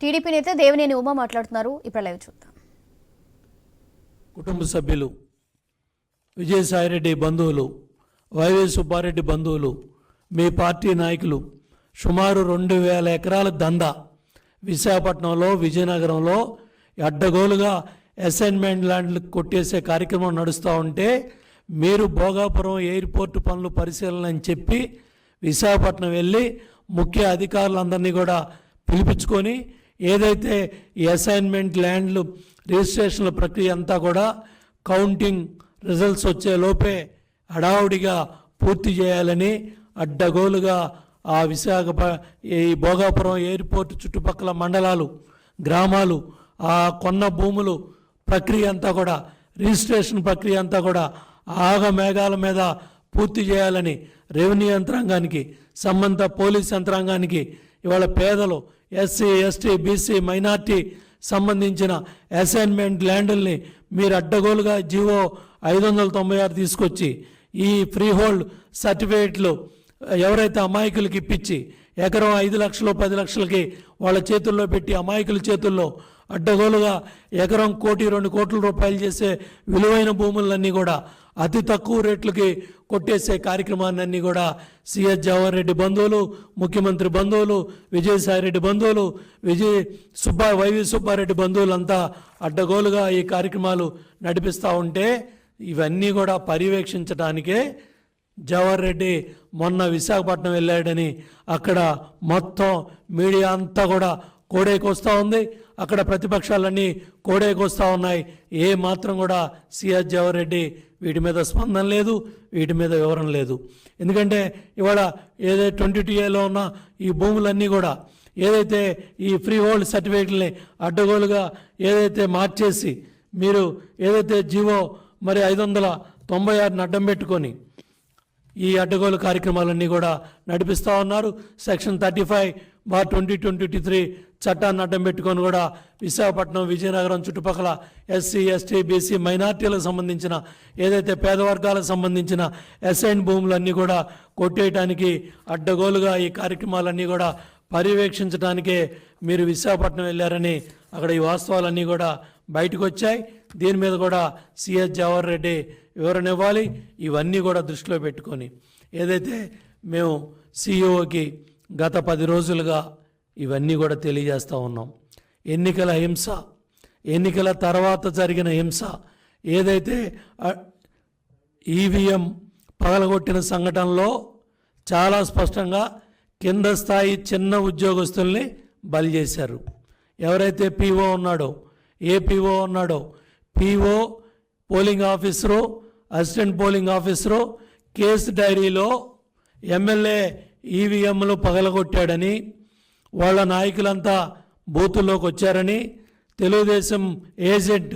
TDP నేత దేవినేని ఉమా మాట్లాడుతున్నారు. ఇప్పుడు లైవ్ చూద్దాం. కుటుంబ సభ్యులు విజయసాయిరెడ్డి బంధువులు వైవి సుబ్బారెడ్డి బంధువులు మీ పార్టీ నాయకులు సుమారు రెండు వేల ఎకరాల దందా విశాఖపట్నంలో విజయనగరంలో అడ్డగోలుగా అసైన్మెంట్ ల్యాండ్లు కొట్టేసే కార్యక్రమం నడుస్తూ ఉంటే మీరు భోగాపురం ఎయిర్పోర్ట్ పనులు పరిశీలన అని చెప్పి విశాఖపట్నం వెళ్ళి ముఖ్య అధికారులందరినీ కూడా పిలిపించుకొని ఏదైతే ఈ అసైన్మెంట్ ల్యాండ్లు రిజిస్ట్రేషన్ల ప్రక్రియ అంతా కూడా కౌంటింగ్ రిజల్ట్స్ వచ్చే లోపే హడావుడిగా పూర్తి చేయాలని అడ్డగోలుగా ఆ విశాఖప ఈ భోగాపురం ఎయిర్పోర్ట్ చుట్టుపక్కల మండలాలు గ్రామాలు ఆ కొన్న భూములు ప్రక్రియ అంతా కూడా రిజిస్ట్రేషన్ ప్రక్రియ అంతా కూడా ఆగ మేఘాల మీద పూర్తి చేయాలని రెవెన్యూ యంత్రాంగానికి సంబంధ పోలీస్ యంత్రాంగానికి ఇవాళ పేదలు ఎస్సీ ఎస్టీ బీసీ మైనార్టీ సంబంధించిన అసైన్మెంట్ ల్యాండ్ల్ని మీరు అడ్డగోలుగా జీవో ఐదు వందల తొంభై ఆరు తీసుకొచ్చి ఈ ఫ్రీహోల్డ్ సర్టిఫికేట్లు ఎవరైతే అమాయకులకి ఇప్పించి ఎకరం ఐదు లక్షలు పది లక్షలకి వాళ్ళ చేతుల్లో పెట్టి అమాయకుల చేతుల్లో అడ్డగోలుగా ఎకరం కోటి రెండు కోట్ల రూపాయలు చేసే విలువైన భూములన్నీ కూడా అతి తక్కువ రేట్లకి కొట్టేసే కార్యక్రమాన్ని కూడా సిఎస్ జవహర్ రెడ్డి బంధువులు ముఖ్యమంత్రి బంధువులు విజయసాయిరెడ్డి బంధువులు విజయ్ సుబ్బా వైవి సుబ్బారెడ్డి బంధువులంతా అడ్డగోలుగా ఈ కార్యక్రమాలు నడిపిస్తూ ఉంటే ఇవన్నీ కూడా పర్యవేక్షించడానికే జవహర్ రెడ్డి మొన్న విశాఖపట్నం వెళ్ళాడని అక్కడ మొత్తం మీడియా అంతా కూడా కోడేకొస్తూ ఉంది. అక్కడ ప్రతిపక్షాలన్నీ కోడేకొస్తూ ఉన్నాయి. ఏ మాత్రం కూడా సిఎస్ జవహర్ రెడ్డి వీటి మీద స్పందన లేదు వీటి మీద వివరణ లేదు. ఎందుకంటే ఇవాళ ఏదైతే ట్వంటీ టూ ఏలో ఉన్న ఈ భూములన్నీ కూడా ఏదైతే ఈ ఫ్రీ హోల్డ్ సర్టిఫికేట్ని అడ్డగోలుగా ఏదైతే మార్చేసి మీరు ఏదైతే జీవో మరి ఐదు వందల తొంభై ఆరుని అడ్డం పెట్టుకొని ఈ అడ్డగోలు కార్యక్రమాలన్నీ కూడా నడిపిస్తూ ఉన్నారు. Section thirty five bar twenty twenty three చట్టాన్ని అడ్డం పెట్టుకొని కూడా విశాఖపట్నం విజయనగరం చుట్టుపక్కల ఎస్సీ ఎస్టీ బీసీ మైనార్టీలకు సంబంధించిన ఏదైతే పేద వర్గాలకు సంబంధించిన ఎస్ఐన్ భూములన్నీ కూడా కొట్టేయటానికి అడ్డగోలుగా ఈ కార్యక్రమాలన్నీ కూడా పర్యవేక్షించడానికే మీరు విశాఖపట్నం వెళ్ళారని అక్కడ ఈ వాస్తవాలన్నీ కూడా బయటకు వచ్చాయి దీని మీద కూడా సిఎస్ జవహర్ రెడ్డి వివరణ ఇవ్వాలి. ఇవన్నీ కూడా దృష్టిలో పెట్టుకొని ఏదైతే మేము సిఇఓకి గత పది రోజులుగా ఇవన్నీ కూడా తెలియజేస్తూ ఉన్నాం. ఎన్నికల హింస ఎన్నికల తర్వాత జరిగిన హింస ఏదైతే ఈవీఎం పగలగొట్టిన సంఘటనలో చాలా స్పష్టంగా కింద స్థాయి చిన్న ఉద్యోగస్తుల్ని బలి చేశారు. ఎవరైతే పీఓ ఉన్నాడో ఏ పీఓ ఉన్నాడో PO polling officer assistant polling officer case డైరీలో ఎమ్మెల్యే ఈవీఎంలు పగలగొట్టాడని వాళ్ళ నాయకులంతా బూతుల్లోకి వచ్చారని తెలుగుదేశం ఏజెంట్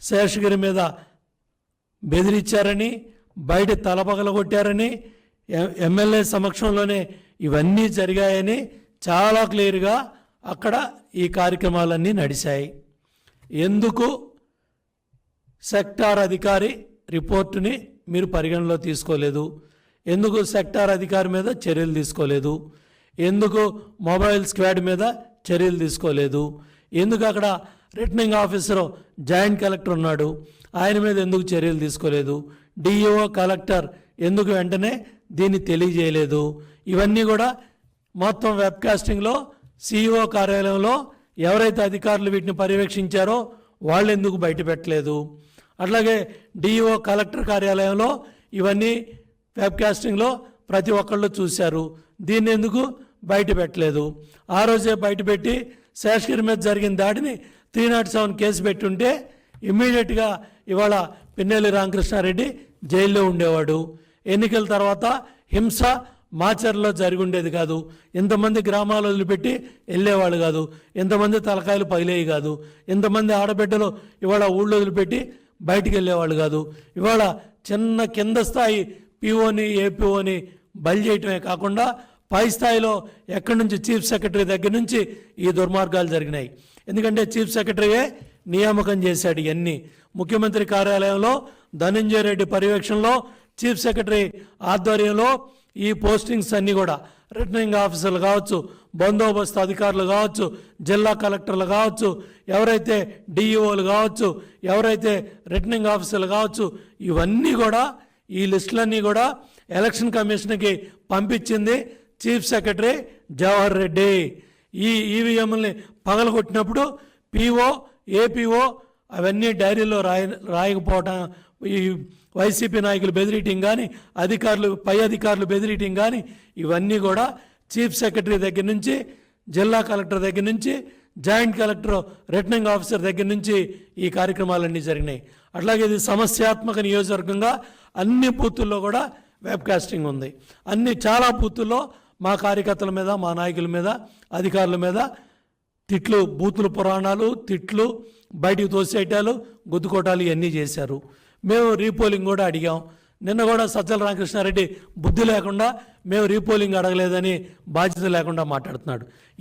శేషగిరి మీద బెదిరించారని బయట తలపగలగొట్టారని ఎమ్మెల్యే సమక్షంలోనే ఇవన్నీ జరిగాయని చాలా క్లియర్గా అక్కడ ఈ కార్యక్రమాలన్నీ నడిచాయి ఎందుకు? సెక్టార్ అధికారి రిపోర్టుని మీరు పరిగణలో తీసుకోలేదు. ఎందుకు సెక్టార్ అధికారి మీద చర్యలు తీసుకోలేదు? ఎందుకు మొబైల్ స్క్వాడ్ మీద చర్యలు తీసుకోలేదు? ఎందుకు అక్కడ రిటర్నింగ్ ఆఫీసర్ జాయింట్ కలెక్టర్ ఉన్నాడు? ఆయన మీద ఎందుకు చర్యలు తీసుకోలేదు? డిఈఓ కలెక్టర్ ఎందుకు వెంటనే దీన్ని తెలియజేయలేదు? ఇవన్నీ కూడా మొత్తం వెబ్కాస్టింగ్లో సిఇఓ కార్యాలయంలో ఎవరైతే అధికారులు వీటిని పర్యవేక్షించారో వాళ్ళు ఎందుకు బయట పెట్టలేదు అట్లాగే డిఈఓ కలెక్టర్ కార్యాలయంలో ఇవన్నీ వెబ్కాస్టింగ్లో ప్రతి ఒక్కళ్ళు చూశారు. దీన్ని ఎందుకు బయట పెట్టలేదు? ఆ రోజే బయటపెట్టి శేషగిరి మీద జరిగిన దాడిని త్రీ నాట్ సెవెన్ కేసు పెట్టుంటే ఇమ్మీడియట్గా ఇవాళ పిన్నెల్లి రామకృష్ణారెడ్డి జైల్లో ఉండేవాడు. ఎన్నికల తర్వాత హింస మాచర్లో జరిగి ఉండేది కాదు. ఇంతమంది గ్రామాలు వదిలిపెట్టి వెళ్ళేవాళ్ళు కాదు. ఇంతమంది తలకాయలు పగిలేవి కాదు. ఇంతమంది ఆడబిడ్డలు ఇవాళ ఊళ్ళో వదిలిపెట్టి బయటికి వెళ్ళేవాళ్ళు కాదు. ఇవాళ చిన్న కింద స్థాయి పిఓని ఏపీఓని బల్ చేయటమే కాకుండా పై స్థాయిలో ఎక్కడి నుంచి చీఫ్ సెక్రటరీ దగ్గర నుంచి ఈ దుర్మార్గాలు జరిగినాయి. ఎందుకంటే చీఫ్ సెక్రటరీయే నియామకం చేశాడు ఇవన్నీ. ముఖ్యమంత్రి కార్యాలయంలో ధనంజయ రెడ్డి పర్యవేక్షణలో చీఫ్ సెక్రటరీ ఆధ్వర్యంలో ఈ పోస్టింగ్స్ అన్నీ కూడా రిటర్నింగ్ ఆఫీసర్లు కావచ్చు బందోబస్తు అధికారులు కావచ్చు జిల్లా కలెక్టర్లు కావచ్చు ఎవరైతే డిఈఓలు కావచ్చు ఎవరైతే రిటర్నింగ్ ఆఫీసర్లు కావచ్చు ఇవన్నీ కూడా ఈ లిస్టులన్నీ కూడా ఎలక్షన్ కమిషన్కి పంపించింది చీఫ్ సెక్రటరీ జవహర్ రెడ్డి. ఈ ఈవీఎంలని పగలగొట్టినప్పుడు పిఓ ఏపీఓ అవన్నీ డైరీలో రాయ రాయకపోవటం ఈ వైసీపీ నాయకులు బెదిరియటం కానీ అధికారులు పై అధికారులు బెదిరియటం కానీ ఇవన్నీ కూడా చీఫ్ సెక్రటరీ దగ్గర నుంచి జిల్లా కలెక్టర్ దగ్గర నుంచి జాయింట్ కలెక్టర్ రిటర్నింగ్ ఆఫీసర్ దగ్గర నుంచి ఈ కార్యక్రమాలన్నీ జరిగినాయి. అట్లాగే ఇది సమస్యాత్మక నియోజకవర్గంగా అన్ని బూతుల్లో కూడా వెబ్కాస్టింగ్ ఉంది. అన్ని చాలా బూతుల్లో మా కార్యకర్తల మీద మా నాయకుల మీద అధికారుల మీద తిట్లు బూతులు పురాణాలు తిట్లు బయటికి తోసేయటాలు గుద్దుకోటాలు ఇవన్నీ చేశారు. మేము రీపోలింగ్ కూడా అడిగాం. నిన్న కూడా సజ్జల రామకృష్ణారెడ్డి బుద్ధి లేకుండా మేము రీపోలింగ్ అడగలేదని బాధ్యత లేకుండా మాట్లాడుతున్నాడు.